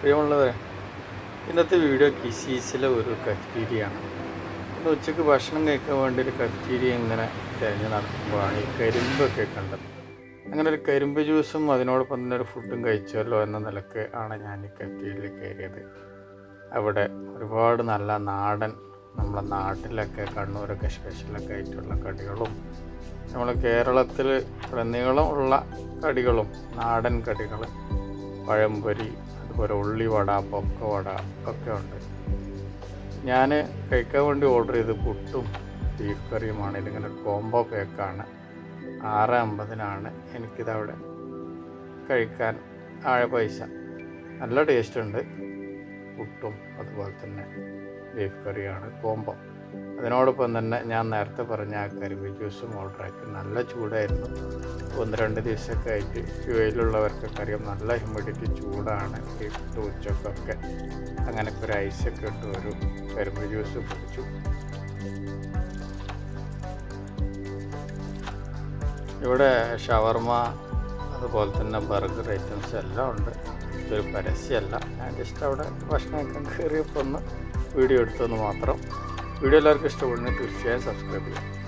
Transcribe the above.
പ്രിയമുള്ളവരെ ഇന്നത്തെ വീഡിയോ കിസീസിലെ ഒരു കഫ്റ്റീരിയാണ് ഇന്ന് ഉച്ചയ്ക്ക് ഭക്ഷണം കഴിക്കാൻ വേണ്ടി ഒരു കഫ്റ്റീരിയ ഇങ്ങനെ തിരഞ്ഞ് നടക്കുമ്പോഴാണ് ഈ കരിമ്പൊക്കെ കണ്ടത്. അങ്ങനെ ഒരു കരിമ്പ് ജ്യൂസും അതിനോടൊപ്പം തന്നെ ഒരു ഫുഡും കഴിച്ചല്ലോ എന്ന നിലയ്ക്ക് ആണ് ഞാൻ ഈ കഫ്റ്റീരിയയിൽ കയറിയത്. അവിടെ ഒരുപാട് നല്ല നാടൻ നമ്മുടെ നാട്ടിലൊക്കെ കണ്ണൂരൊക്കെ സ്പെഷ്യലൊക്കെ ആയിട്ടുള്ള കടികളും നമ്മൾ കേരളത്തിൽ നീളമുള്ള കടികളും നാടൻ കടികൾ പഴംപൊരി അതുപോലെ ഉള്ളിവട പൊക്കവട ഒക്കെ ഉണ്ട്. ഞാൻ കഴിക്കാൻ വേണ്ടി ഓർഡർ ചെയ്ത് പുട്ടും ബീഫ് കറിയുമാണ് ഇതിങ്ങനെ കോംബോ പാക്കാണ് ആറ് അമ്പതിനാണ് എനിക്കിതവിടെ കഴിക്കാൻ ആഴ പൈസ. നല്ല ടേസ്റ്റ് ഉണ്ട്. പുട്ടും അതുപോലെ തന്നെ ബീഫ് കറിയാണ് കോംബോ അതിനോടൊപ്പം തന്നെ ഞാൻ നേരത്തെ പറഞ്ഞ ആ കരിമ്പ് ജ്യൂസും ഓർഡറാക്കി നല്ല ചൂടായിരുന്നു. ഒന്ന് രണ്ട് ദിവസമൊക്കെ ആയിട്ട് യു എയിലുള്ളവർക്കൊക്കെ അറിയാം നല്ല ഹ്യൂമിഡിറ്റി ചൂടാണ്. ഇട്ട് ഉച്ചക്കൊക്കെ അങ്ങനെയൊക്കെ ഒരു ഐസൊക്കെ ഇട്ട് ഒരു കരിമ്പ് ജ്യൂസ് കുടിച്ചു. ഇവിടെ ഷവർമ അതുപോലെ തന്നെ ബർഗർ ഐറ്റംസ് എല്ലാം ഉണ്ട്. ഇതൊരു പരസ്യമല്ല. ഞാൻ ജസ്റ്റ് അവിടെ ഭക്ഷണമൊക്കെ കയറിയപ്പോൾ ഒന്ന് വീഡിയോ എടുത്തെന്ന് മാത്രം. വീഡിയോ എല്ലാവർക്കും ഇഷ്ടപ്പെടുന്നത് തീർച്ചയായും സബ്സ്ക്രൈബ് ചെയ്യാം